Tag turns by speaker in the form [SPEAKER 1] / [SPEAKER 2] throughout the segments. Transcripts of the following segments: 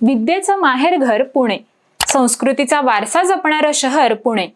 [SPEAKER 1] विद्येचं माहेरघर पुणे. संस्कृतीचा वारसा जपणारं शहर पुणे.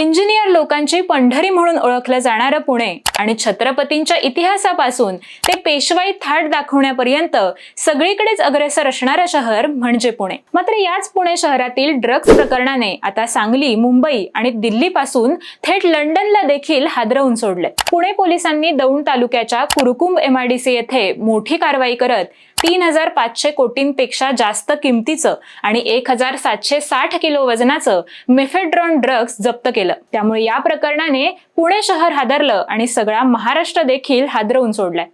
[SPEAKER 1] इंजिनियर लोकांची पंढरी म्हणून ओळखलं जाणारं पुणे. आणि छत्रपतींच्या इतिहासापासून ते पेशवाई थाट दाखवण्यापर्यंत सगळीकडेच अग्रेसर असणारं शहर म्हणजे पुणे. मात्र याच पुणे शहरातील ड्रग्ज प्रकरणाने आता सांगली मुंबई आणि दिल्लीपासून थेट लंडनला देखील हादरवून सोडले पुणे पोलिसांनी दौंड तालुक्याच्या कुरुकुंब एमआयडीसी येथे मोठी कारवाई करत तीन हजार पाचशे कोटींपेक्षा जास्त किमतीचं आणि एक हजार सातशे साठ किलो वजनाचं मेफेड्रॉन ड्रग्ज जप्त केलं. त्यामुळे या प्रकरणाने पुणे शहर हादरलं आणि सगळा महाराष्ट्र देखील हादरवून सोडलाय.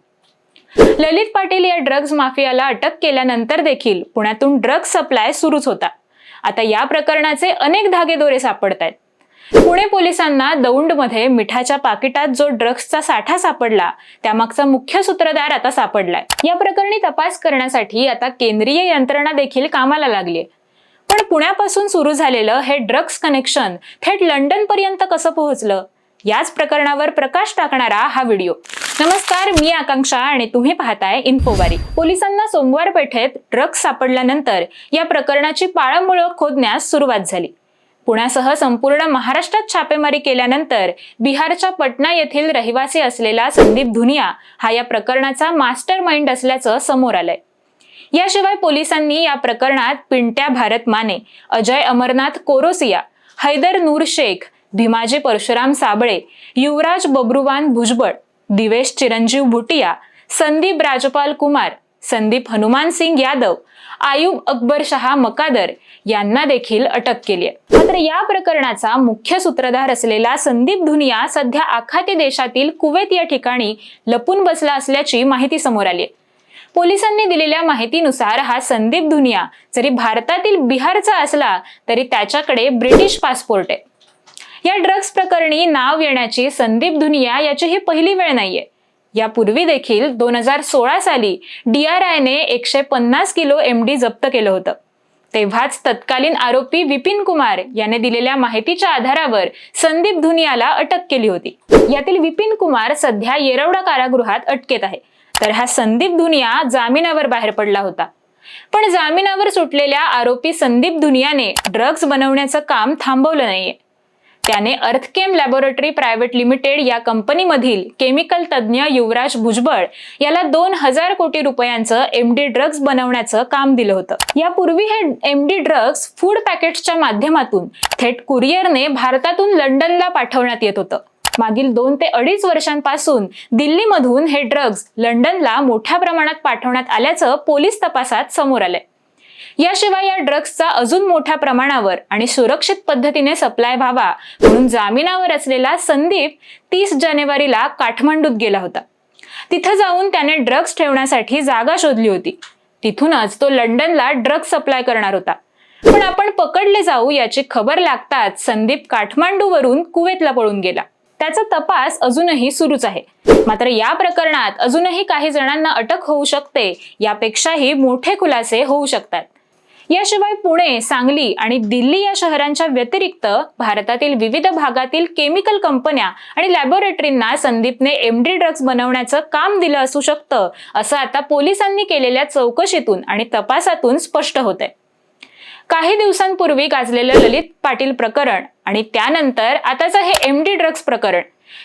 [SPEAKER 1] ललित पाटील या ड्रग्ज माफियाला अटक केल्यानंतर देखील पुण्यातून ड्रग्ज सप्लाय सुरूच होता. आता या प्रकरणाचे अनेक धागेदोरे सापडत आहेत पुणे पोलिसांना दौंडमध्ये मिठाच्या पाकिटात जो ड्रग्जचा साठा सापडला त्यामागचा मुख्य सूत्रधार आता सापडलाय. या प्रकरणी तपास करण्यासाठी आता केंद्रीय यंत्रणा देखील कामाला लागली पण पुण्यापासून सुरू झालेलं हे ड्रग्ज कनेक्शन थेट लंडन पर्यंत कसं पोहोचलं? याच प्रकरणावर प्रकाश टाकणारा हा व्हिडिओ. नमस्कार मी आकांक्षा आणि तुम्ही पाहताय इन्फोवारी पोलिसांना सोमवार पेठेत ड्रग्ज सापडल्यानंतर या प्रकरणाची पाळंमुळं खोदण्यास सुरुवात झाली. पुण्यासह संपूर्ण महाराष्ट्रात छापेमारी केल्यानंतर बिहारच्या पटना येथील रहिवासी असलेला संदीप धुनिया हा या प्रकरणाचा मास्टर माइंड असल्याचं समोर आलंय. याशिवाय पोलिसांनी या प्रकरणात पिंट्या भारत माने अजय अमरनाथ कोरोसिया हैदर नूर शेख भीमाजी परशुराम साबळे युवराज बब्रुवान भुजबळ दिवेश चिरंजीव भुटिया संदीप राजपाल कुमार संदीप हनुमान सिंग यादव आयुब अकबर शहा मकादर यांना देखील अटक केली आहे. मात्र या प्रकरणाचा मुख्य सूत्रधार असलेला संदीप धुनिया सध्या आखाती देशातील कुवेत या ठिकाणी लपून बसला असल्याची माहिती समोर आली आहे. पोलिसांनी दिलेल्या माहितीनुसार हा संदीप धुनिया जरी भारतातील बिहारचा असला तरी त्याच्याकडे ब्रिटिश पासपोर्ट आहे. या ड्रग्ज प्रकरणी नाव येण्याची संदीप धुनिया याची ही पहिली वेळ नाहीये. यापूर्वी देखील दोन हजार सोळा साली डीआरआयने एकशे पन्नास किलो एमडी जप्त केलं होतं. तेव्हाच तत्कालीन आरोपी विपिन कुमार याने दिलेल्या माहितीच्या आधारावर संदीप धुनियाला अटक केली होती. यातील विपिन कुमार सध्या येरवडा कारागृहात अटकेत आहे. तर हा संदीप धुनिया जामिनावर बाहेर पडला होता. पण जामिनावर सुटलेल्या आरोपी संदीप धुनियाने ड्रग्ज बनवण्याचं काम थांबवलं नाहीये. त्याने अर्थकेम लॅबोरेटरी प्रायव्हेट लिमिटेड या कंपनीमधील केमिकल तज्ज्ञ युवराज भुजबळ याला दोन हजार कोटी रुपयांचं एमडी ड्रग्ज बनवण्याचं काम दिलं होतं. यापूर्वी हे एमडी ड्रग्ज फूड पॅकेट्सच्या माध्यमातून थेट कुरिअरने भारतातून लंडनला पाठवण्यात येत होतं. मागील दोन ते अडीच वर्षांपासून दिल्लीमधून हे ड्रग्ज लंडनला मोठ्या प्रमाणात पाठवण्यात आल्याचं पोलीस तपासात समोर आलंय. याशिवाय या ड्रग्जचा अजून मोठ्या प्रमाणावर आणि सुरक्षित पद्धतीने सप्लाय व्हावा म्हणून जामिनावर असलेला संदीप तीस जानेवारीला काठमांडूत गेला होता. तिथं जाऊन त्याने ड्रग्ज ठेवण्यासाठी जागा शोधली होती. तिथूनच तो लंडनला ड्रग्ज सप्लाय करणार होता. पण आपण पकडले जाऊ याची खबर लागताच संदीप काठमांडूवरून कुवेतला पळून गेला. त्याचा तपास अजूनही सुरूच आहे. मात्र या प्रकरणात अजूनही काही जणांना अटक होऊ शकते यापेक्षाही मोठे खुलासे होऊ शकतात. याशिवाय पुणे सांगली आणि दिल्ली या शहरांच्या व्यतिरिक्त भारतातील विविध भागातील केमिकल कंपन्या आणि लॅबोरेटरींना संदीपने एमडी ड्रग्ज बनवण्याचं काम दिलं असू शकतं असं आता पोलिसांनी केलेल्या चौकशीतून आणि तपासातून स्पष्ट होतंय. काही दिवसांपूर्वी गाजलेलं ललित पाटील प्रकरण आणि त्यानंतर आताचं हे एम डी ड्रग्ज प्रकरण.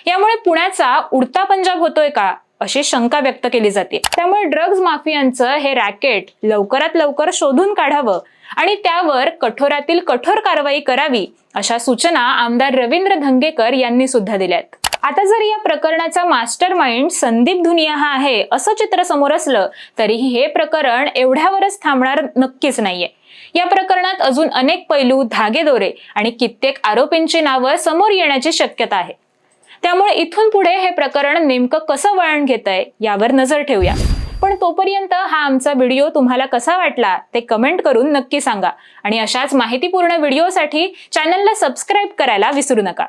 [SPEAKER 1] यामुळे पुण्याचा उडता पंजाब होतोय का अशी शंका व्यक्त केली जाते. त्यामुळे ड्रग्ज माफियांचं हे रॅकेट लवकरात लवकर शोधून काढावं आणि त्यावर कठोरातील कठोर कारवाई करावी अशा सूचना आमदार रवींद्र धंगेकर यांनी सुद्धा दिल्यात. आता जर या प्रकरणाचा मास्टर माइंड संदीप धुनिया हा आहे असं चित्र समोर असलं तरीही हे प्रकरण एवढ्यावरच थांबणार नक्कीच नाहीये. या प्रकरणात अजून अनेक पैलू धागेदोरे आणि कित्येक आरोपींची नावं समोर येण्याची शक्यता आहे. त्यामुळे इथून पुढे हे प्रकरण नेमकं कसं वळण घेत आहे यावर नजर ठेवूया. पण तोपर्यंत हा आमचा व्हिडिओ तुम्हाला कसा वाटला ते कमेंट करून नक्की सांगा. आणि अशाच माहितीपूर्ण व्हिडिओसाठी चॅनलला सबस्क्राईब करायला विसरू नका.